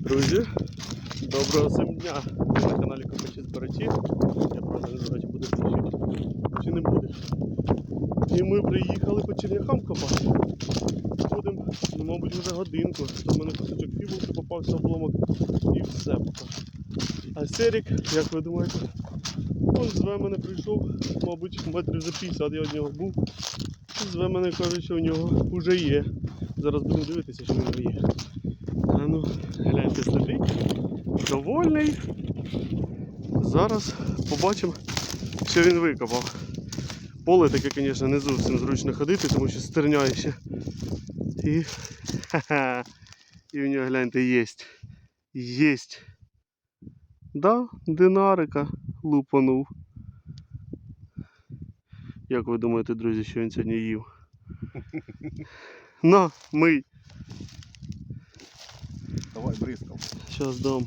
Друзі, доброго всім дня! Ви на каналі Копачі Збирачі. Я правда не знаю, чи буде включити, чи не буде. І ми приїхали по черв'якам копати. Ходимо, ну, мабуть, вже годинку. В мене кусочок фібулки попався обломок і все поки. А Серік, як ви думаєте, он зве мене прийшов, мабуть, метрів за 50 я від нього був. Зве мене каже, що у нього вже є. Зараз будемо дивитися, що в нього є. Ну, сидить. Довольний. Зараз побачимо, що він викопав. Поле таке, звісно, не зовсім зручно ходити, тому що стерняє ще. І, ха-ха, і у нього гляньте єсть. Єсть. Да, динарика лупанув. Як ви думаєте, друзі, що він сьогодні їв? На, мий. Давай, бризкав. Сейчас дам.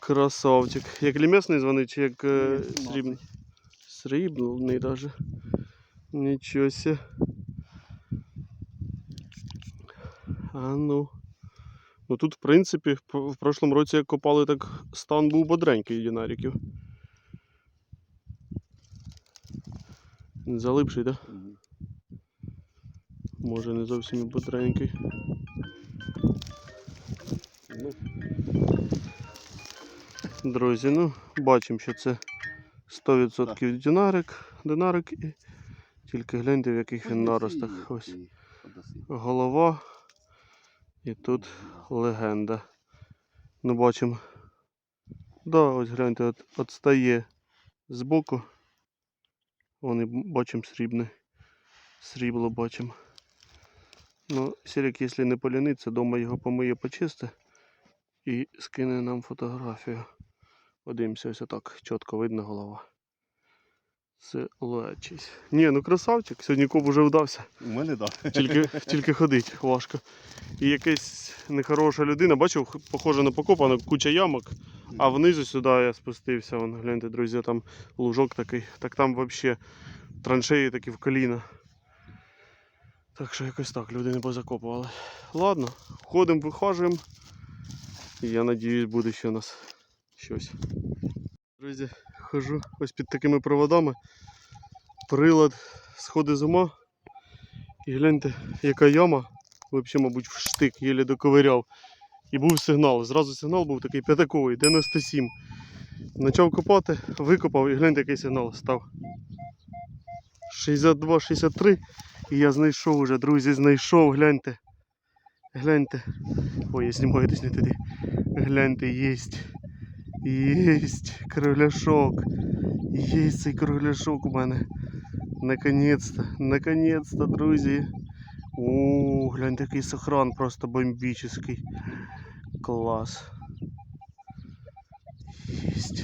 Красавчик. Як лімесний дзвонить, чи як е, 17. срібний? Срібний даже. Нічого себе. А ну. Ну тут, в принципі, в, в прошлому році як копали, так стан був бодренький динариків. Залипший, так? Да? Може не зовсім і бодренький. Ну, Друзі, ну бачимо, що це 100% динарик, динарик і тільки гляньте в яких він наростах. Ось голова і тут легенда. Ну бачимо. Да, ось гляньте, от, от стає збоку. Вони бачимо срібне. Срібло бачимо. Ну, Сірік, якщо не поліниться, дома його помиє почисти і скине нам фотографію. Подивимося, ось отак чітко видно голова. Це лечись. Ні, ну красавчик, сьогодні коп уже вдався. У мене так. Тільки, тільки ходить важко. І якась нехороша людина, бачив, похоже на покопано, куча ямок, а внизу сюди я спустився. Вон, гляньте, друзі, там лужок такий. Так там взагалі траншеї такі в коліна. Так що якось так люди не позакопували. Ладно, ходимо, вихажуємо. І я надіюсь, буде ще у нас щось. Друзі, хожу ось під такими проводами. Прилад сходить з ума. І гляньте, яка яма. Взагалі, мабуть, в штик єлі доковиряв. І був сигнал. Зразу сигнал був такий п'ятаковий, 97. Почав копати, викопав і гляньте, який сигнал став. 62-63. І я знайшов уже, друзі, знайшов, гляньте. Гляньте. Ой, я знімаю десь не туди. Гляньте, єсть. Єсть. Кругляшок. Єсть цей кругляшок у мене. Наконец-то, наконец-то, друзі. О, глянь, такий сохран просто бомбический. Клас. Єсть.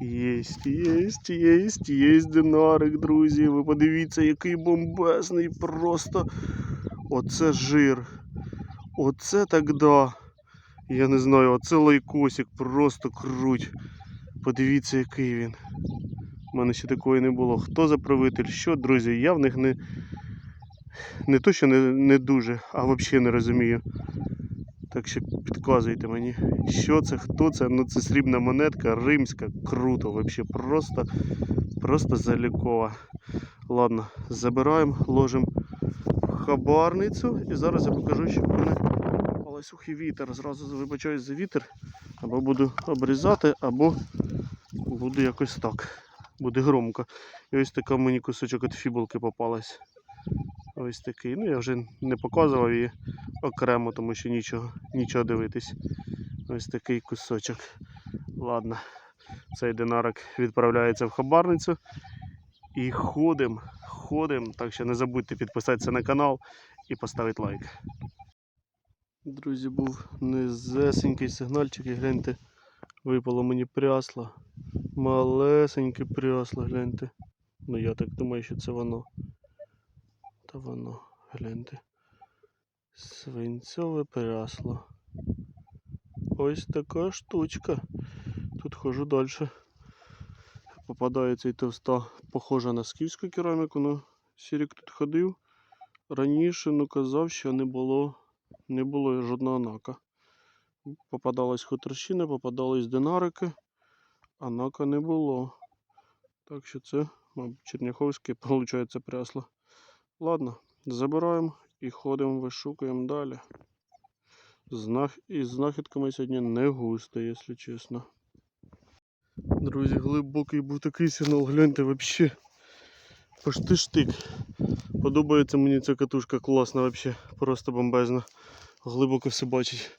Єсть, єсть, єсть, єсть динарик, друзі. Ви подивіться, який бомбезний просто. Оце жир. Оце так да. Я не знаю, оце лайкосик, просто круть. Подивіться, який він. У мене ще такої не було. Хто за правитель? Що, друзі, я в них не, не то, що не, не дуже, а взагалі не розумію. Так що підказуйте мені, що це, хто це. Ну це срібна монетка, римська, круто, взагалі просто, просто залікова. Ладно, забираємо, ложимо хабарницю і зараз я покажу, що в мене але сухий вітер. Зразу вибачаюсь за вітер. Або буду обрізати, або буду якось так буде громко. І ось така мені кусочок від фібулки попалась. Ось такий. Ну я вже не показував її окремо, тому що нічого, нічого дивитись. Ось такий кусочок. Ладно, цей динарик відправляється в хабарницю. І ходимо, ходимо. Так що не забудьте підписатися на канал і поставити лайк. Друзі, був незесенький сигнальчик і гляньте, випало мені прясло. Малесеньке прясло, гляньте. Ну я так думаю, що це воно. Та воно, гляньте. Свинцьове прясло. Ось така штучка. Тут хожу далі. Попадається і товста, похожа на скіфську кераміку, ну Сірік тут ходив. Раніше ну казав, що не було не було жодного нака. Попадались хуторщини, попадались динарики, а нака не було. Так що це, мабуть, черняховське, виходить, прясло. Ладно, забираємо і ходимо, вишукуємо далі. Знах... Знахідками сьогодні не густо, якщо чесно. Друзі, глибокий був такий сигнал, гляньте вообще. Пошти штик. Подобається мені ця катушка класна вообще, просто бомбезна. Глибоко все бачить.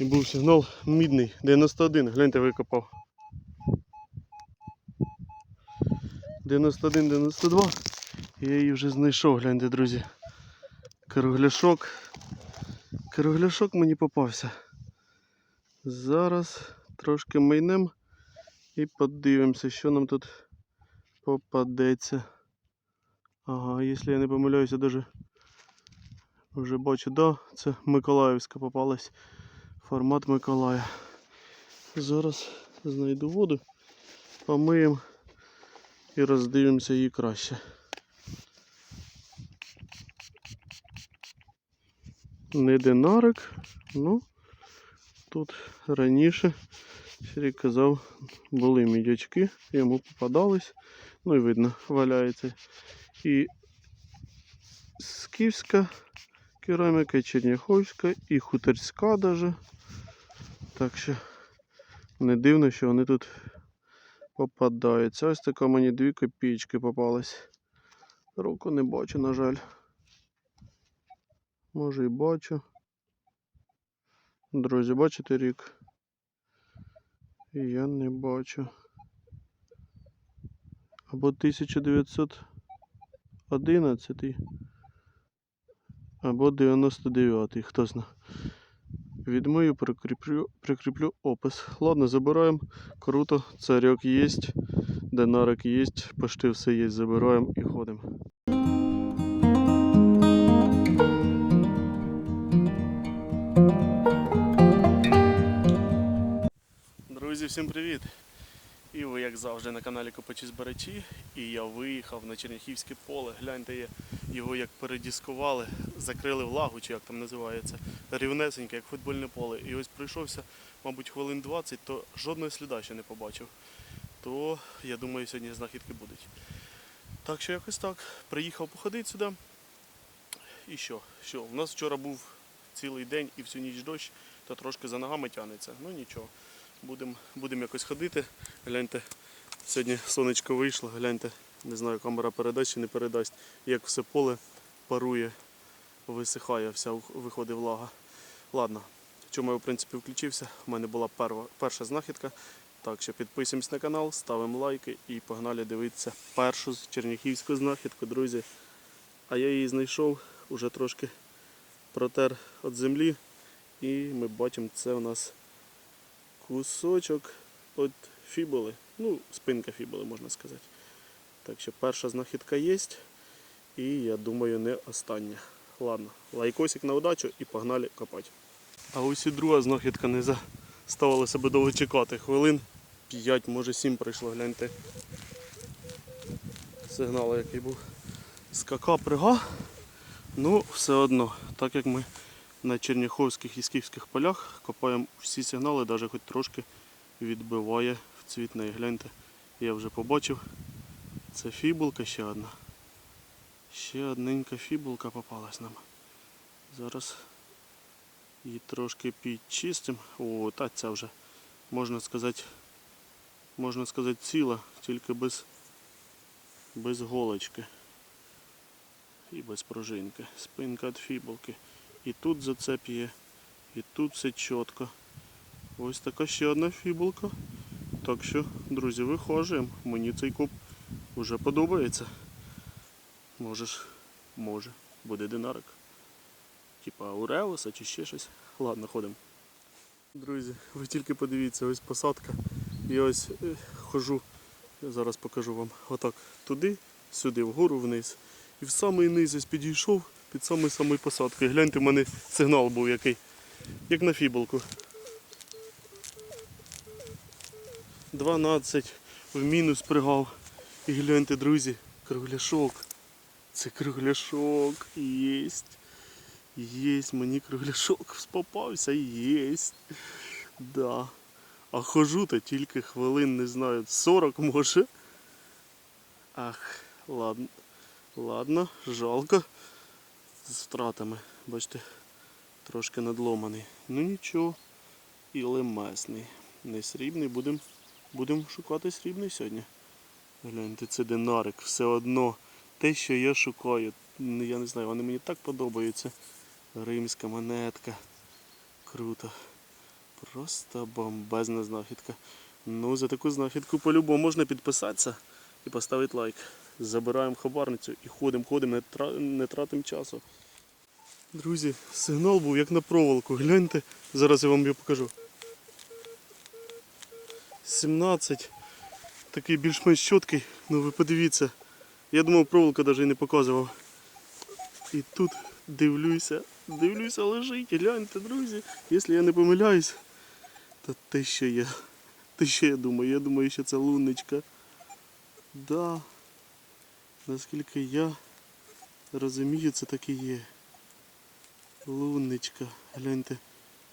І був сигнал мідний, 91, гляньте, викопав. 91, 92. Я її вже знайшов, гляньте, друзі. Кругляшок. Кругляшок мені попався. Зараз трошки майнем і подивимося, що нам тут попадеться. Ага, якщо я не помиляюся, даже вже бачу, да, це Миколаївська попалась. Формат Миколая. Зараз знайду воду, помиємо і роздивимося її краще. Не динарик, ну тут раніше Сергій казав, були мідячки, йому попадались, ну і видно, валяється. І скіфська кераміка, і черняховська, і хуторська даже. Так що не дивно, що вони тут попадаються. Ось така мені дві копійки попалась. Руку не бачу, на жаль. Може і бачу. Друзі, бачите рік? Я не бачу. Або 1911, або 99, хто знає. Відмию, прикріплю, прикріплю опис. Ладно, забираємо. Круто, царьок є, динарик є, почти все є, забираємо і ходимо. Друзі, всім привіт! І ви, як завжди, на каналі Копачі Збирачі. І я виїхав на Черняхівське поле. Гляньте, його як передіскували, закрили влагу, чи як там називається. Рівнесеньке, як футбольне поле. І ось пройшовся, мабуть, хвилин 20, то жодного сліда ще не побачив. То я думаю, сьогодні знахідки будуть. Так що якось так. Приїхав походити сюди. І що? Що? У нас вчора був цілий день і всю ніч дощ, то трошки за ногами тягнеться. Ну нічого. Будемо будем якось ходити. Гляньте, сьогодні сонечко вийшло, гляньте, не знаю, камера передасть чи не передасть, як все поле парує, висихає, вся виходить влага. Ладно, чому я в принципі включився? У мене була перва, перша знахідка. Так що підписуємось на канал, ставимо лайки і погнали дивитися першу черніхівську знахідку, друзі. А я її знайшов, уже трошки протер від землі. І ми бачимо, це у нас кусочок від фібули. Ну, спинка фібули, можна сказати. Так що перша знахідка є. І я думаю, не остання. Ладно, лайкосик на удачу і погнали копати. А ось і друга знахідка не заставила себе довго чекати. Хвилин 5, може 7 пройшло, гляньте. Сигнал який був. Скака прига. Ну, все одно, так як ми на черняховських і скіфських полях копаємо всі сигнали, навіть хоч трошки відбиває в цвітний. Гляньте, я вже побачив. Це фібулка ще одна. Ще одненька фібулка попалась нам. Зараз її трошки підчистимо. О, та ця вже, можна сказати, можна сказати, ціла, тільки без, без голочки і без пружинки. Спинка від фібулки. І тут зацеп є, і тут все чітко. Ось така ще одна фібулка. Так що, друзі, вихожуємо. Мені цей куб вже подобається. Можеш, може, буде динарик. Типа Ауреуса чи ще щось. Ладно, ходимо. Друзі, ви тільки подивіться, ось посадка. І ось е, хожу, я зараз покажу вам. Отак туди, сюди, вгору, вниз. І в самий низ ось підійшов під самою самою посадкою. Гляньте, в мене сигнал був який. Як на фібулку. 12 в мінус пригав. І гляньте, друзі, кругляшок. Це кругляшок. Єсть. Єсть, мені кругляшок попався, єсть. Да. А хожу то тільки хвилин, не знаю, 40 може. Ах, ладно. Ладно, жалко. З втратами. Бачите, трошки надломаний. Ну нічого. І лемесний. Не срібний, будемо будем шукати срібний сьогодні. Гляньте, це динарик, все одно. Те, що я шукаю. Я не знаю, вони мені так подобаються. Римська монетка. Круто. Просто бомбезна знахідка. Ну, за таку знахідку по-любому можна підписатися і поставити лайк. Забираємо хабарницю і ходимо, ходимо, не, тра... не тратимо часу. Друзі, сигнал був як на проволоку. Гляньте, зараз я вам його покажу. 17. Такий більш-менш чіткий. Ну ви подивіться. Я думав, проволока навіть не показував. І тут дивлюся, дивлюся, лежить. Гляньте, друзі. Якщо я не помиляюсь, то те, що я. Те, що я думаю, я думаю, що це лунничка. Да. Наскільки я розумію, це так і є. Лунничка. Гляньте.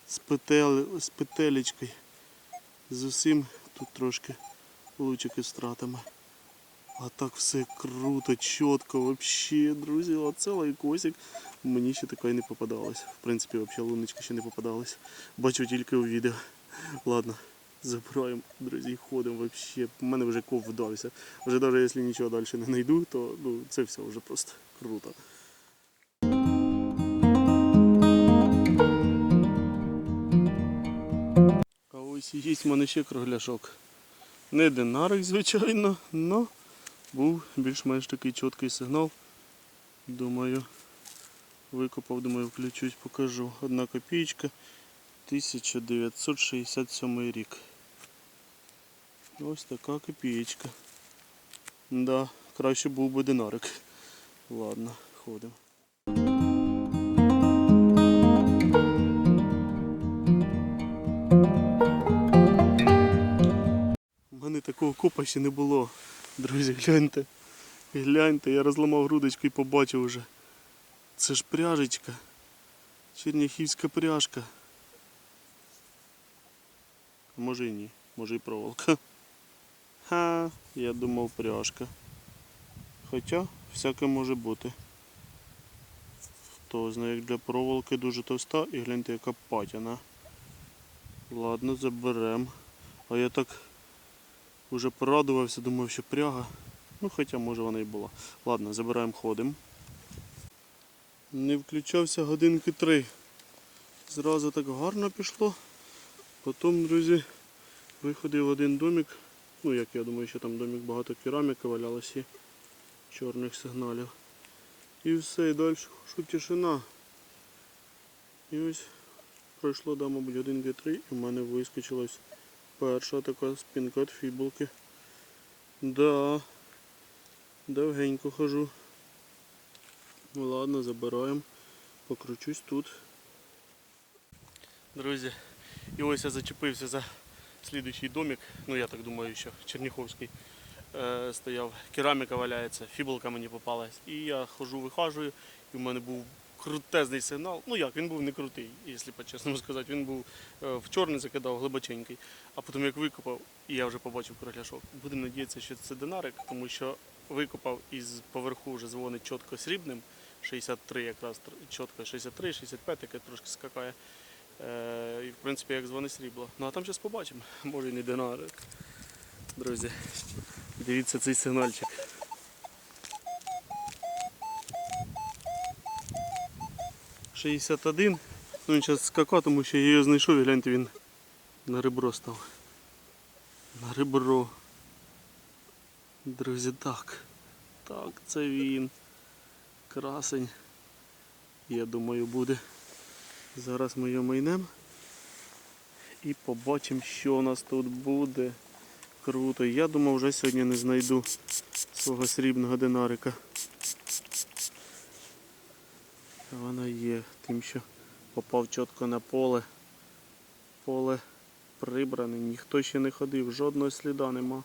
З, петель, з петелечкою. З усім тут трошки лучики з втратами. А так все круто, чітко, вообще, друзі, оце лайкосик. Мені ще такої не попадалось. В принципі, взагалі луночки ще не попадались. Бачу тільки у відео. Ладно, забираємо, друзі, ходимо вообще. У мене вже ков вдався. Вже навіть якщо нічого далі не знайду, то ну, це все вже просто круто. А ось і є в мене ще кругляшок. Не динарик, звичайно, але був більш-менш такий чіткий сигнал. Думаю, викопав, думаю, включусь, покажу. Одна копійка, 1967 рік. Ось така копієчка. Да, краще був би динарик. Ладно, ходимо. У мене такого копа ще не було. Друзі, гляньте. Гляньте, я розламав грудочку і побачив уже. Це ж пряжечка. Черняхівська пряжка. Може і ні, може і проволока. Ха, я думав пряжка. Хоча всяке може бути. Хто знає, як для проволоки дуже товста і гляньте, яка патяна. Ладно, заберем. А я так уже порадувався, думав, що пряга. Ну, хоча може вона і була. Ладно, забираємо ходим. Не включався годинки три. Зразу так гарно пішло. Потім, друзі, виходив один домик. Ну, як я думаю, що там домик багато кераміки валялося і чорних сигналів. І все, і далі що тишина. І ось пройшло, да, мабуть, годинки три, і в мене вискочила ось перша така спинка від фібулки. Да. Довгенько хожу. Ну ладно, забираємо. Покручусь тут. Друзі, і ось я зачепився за слідуючий домик. Ну я так думаю, що Черніховський е, стояв. Кераміка валяється, фібулка мені попалась. І я хожу, вихажую, і в мене був крутезний сигнал. Ну як, він був не крутий, якщо по-чесному сказати. Він був е, в чорний закидав, глибоченький. А потім як викопав, і я вже побачив кругляшок. Будемо надіятися, що це динарик, тому що викопав із поверху вже дзвонить чітко срібним. 63 якраз чітко 63, 65 таке трошки скакає. Е, і в принципі як дзвонить срібло. Ну а там зараз побачимо. Може і не динарик. Друзі, дивіться цей сигнальчик. Шістдесят один. Ну він зараз скакав, тому що я його знайшов і гляньте він на ребро став. На ребро. Друзі, так. Так, це він. Красень. Я думаю, буде. Зараз ми його майнемо. І побачимо, що у нас тут буде. Круто. Я думав, вже сьогодні не знайду свого срібного динарика. Вона є, тим, що попав чітко на поле. Поле прибране, ніхто ще не ходив, жодного сліда нема.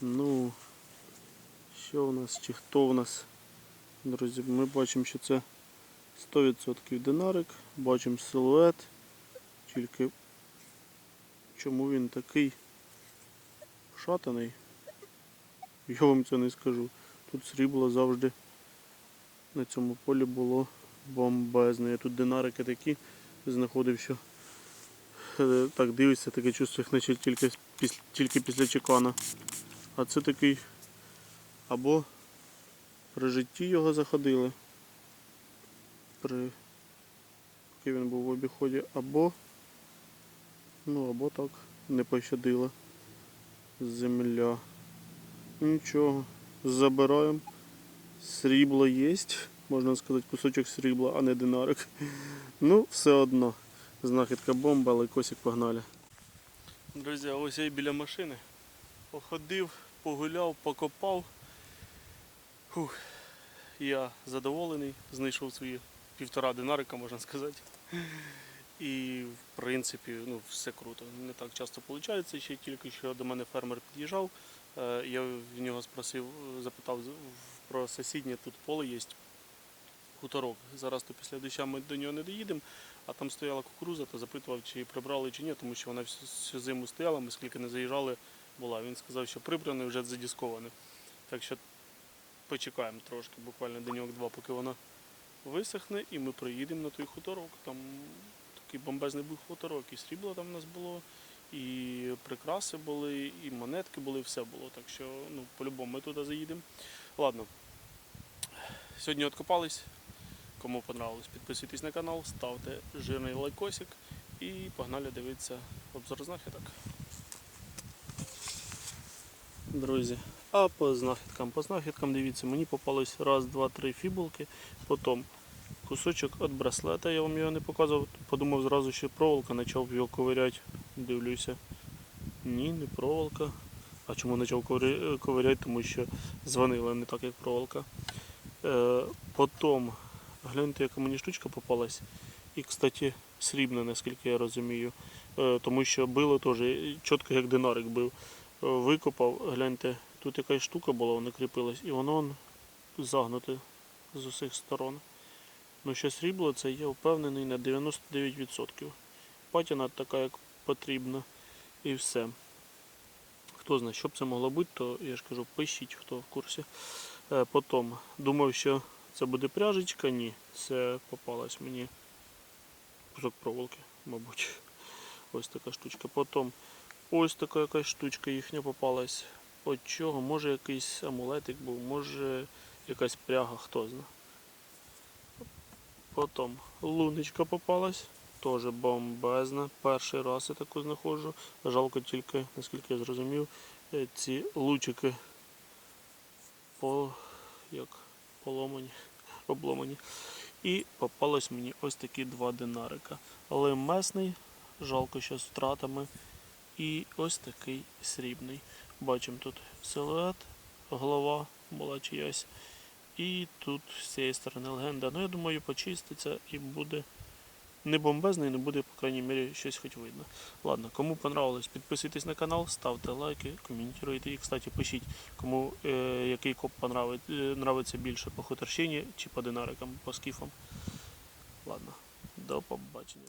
Ну, що у нас, чи хто у нас? Друзі, ми бачимо, що це 100% динарик, бачимо силует, тільки чому він такий шатаний, я вам це не скажу. Тут срібло завжди на цьому полі було бомбезне. Я тут динарики такі знаходив, що е, так дивишся, таке чувство, як наче тільки, тільки після чекана. А це такий або при житті його заходили, при поки він був в обіході, або ну або так не пощадила земля. Нічого, забираємо. Срібло є, можна сказати, кусочок срібла, а не динарик. Ну, все одно. Знахідка бомба, але косик погнали. Друзі, ось я і біля машини. Походив, погуляв, покопав. Фух, я задоволений, знайшов свої півтора динарика, можна сказати. І в принципі, ну, все круто. Не так часто виходить. Ще тільки що до мене фермер під'їжджав. Е, Я в нього спросив, запитав про сусіднє тут поле є. Хуторок. Зараз то після доща ми до нього не доїдемо, а там стояла кукуруза, то запитував, чи прибрали чи ні, тому що вона всю, всю зиму стояла, ми скільки не заїжджали, була. Він сказав, що прибране, вже задісковане. Так що почекаємо трошки, буквально деньок-два, поки вона висохне, і ми приїдемо на той хуторок. Там такий бомбезний був хуторок, і срібло там у нас було, і прикраси були, і монетки були, і все було. Так що, ну, по-любому ми туди заїдемо. Ладно. Сьогодні откопались. Кому понравилось, підписуйтесь на канал, ставте жирний лайкосик і погнали дивитися обзор знахідок. Друзі, а по знахідкам, по знахідкам дивіться, мені попались раз, два, три фібулки, потім кусочок від браслета, я вам його не показував, подумав зразу, що проволока, почав його ковиряти, дивлюся. Ні, не проволока. А чому почав ковиряти? Тому що дзвонила не так, як проволока. Е, потім, гляньте, яка мені штучка попалась. І, кстати, срібна, наскільки я розумію. Е, тому що било теж чітко як динарик бив. Е, викопав, гляньте, тут якась штука була, вона кріпилась, і воно загнуте з усіх сторон. Ну що срібло, це я впевнений на 99%. Патіна така, як потрібно, і все. Хто знає, що б це могло бути, то я ж кажу, пишіть, хто в курсі. Е, Потім думав, що це буде пряжечка, ні, це попалась мені кусок проволоки, мабуть. Ось така штучка. Потім ось така якась штучка їхня попалась. От чого? Може якийсь амулетик був, може якась пряга, хто знає. Потім луночка попалась. Теж бомбезна. Перший раз я таку знаходжу. Жалко тільки, наскільки я зрозумів, е, ці лучики по як поломані, обломані. І попалось мені ось такі два динарика. Але месний, жалко, що з втратами. І ось такий срібний. Бачимо тут силует, голова була чиясь. І тут з цієї сторони легенда. Ну, я думаю, почиститься і буде не бомбезний, не буде, по крайній мірі, щось хоч видно. Ладно, кому понравилось, підписуйтесь на канал, ставте лайки, коментуйте. І, кстати, пишіть, кому е, який коп понравить, е, нравиться більше по хуторщині чи по динарикам, по скіфам. Ладно, до побачення.